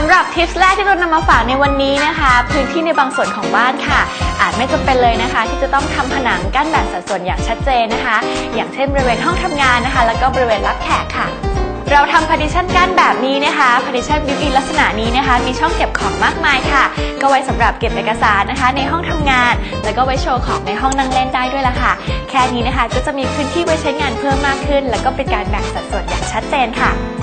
สำหรับทิปส์แรกที่เรานำมาฝากในวันนี้นะคะ พื้นที่ในบางส่วนของบ้านค่ะ อาจไม่จำเป็นเลยนะคะ ที่จะต้องทำผนังกั้นแบ่งสัดส่วนอย่างชัดเจนนะคะ อย่างเช่นบริเวณห้องทำงานนะคะ แล้วก็บริเวณรับแขกค่ะเราทำ partition กั้นแบบนี้นะคะ partition built-in ลักษณะนี้นะคะ มีช่องเก็บของมากมายค่ะ ก็ไว้สำหรับเก็บเอกสารนะคะ ในห้องทำงาน แล้วก็ไว้โชว์ของในห้องนั่งเล่นได้ด้วยล่ะค่ะ แค่นี้นะคะก็จะมีพื้นที่ไว้ใช้งานเพิ่มมากขึ้น แล้วก็เป็นการแบ่งสัดส่วนอย่างชัดเจนค่ะ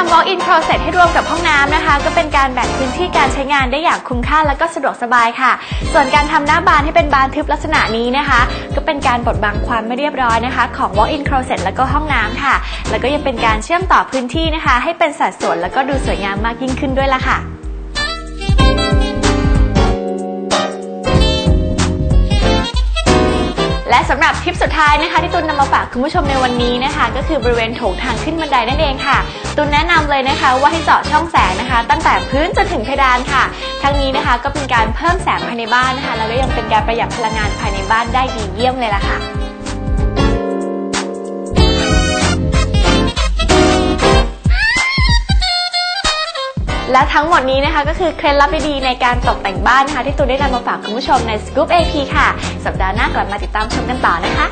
ทำ walk-in closet ให้รวมกับห้องน้ำนะคะ ก็เป็นการแบ่งพื้นที่การใช้งานได้อย่างคุ้มค่าและก็สะดวกสบายค่ะ ส่วนการทำหน้าบานให้เป็นบานทึบลักษณะนี้นะคะ ก็เป็นการบดบังความไม่เรียบร้อยนะคะ ของ walk-in closet แล้วก็ห้องน้ำค่ะ แล้วก็ยังเป็นการเชื่อมต่อพื้นที่นะคะ ให้เป็นสัดส่วนแล้วก็ดูสวยงามมากยิ่งขึ้นด้วยล่ะค่ะและสำหรับทิปสุดท้ายนะคะที่ตุนนำมาฝากคุณผู้ชมในวันนี้นะคะ ก็คือบริเวณโถงทางขึ้นบันไดนั่นเองค่ะ ตุนแนะนำเลยนะคะว่าให้เจาะช่องแสงนะคะ ตั้งแต่พื้นจนถึงเพดานค่ะ ทั้งนี้นะคะก็เป็นการเพิ่มแสงภายในบ้านนะคะแล้วก็ยังเป็นการประหยัดพลังงานภายในบ้านได้ดีเยี่ยมเลยล่ะค่ะและทั้งหมดนี้นะคะก็คือเคล็ดลับดีๆในการตกแต่งบ้านนะคะ ที่ตูนได้นำมาฝากคุณผู้ชมใน Scoop AP ค่ะ สัปดาห์หน้ากลับมาติดตามชมกันต่อนะคะ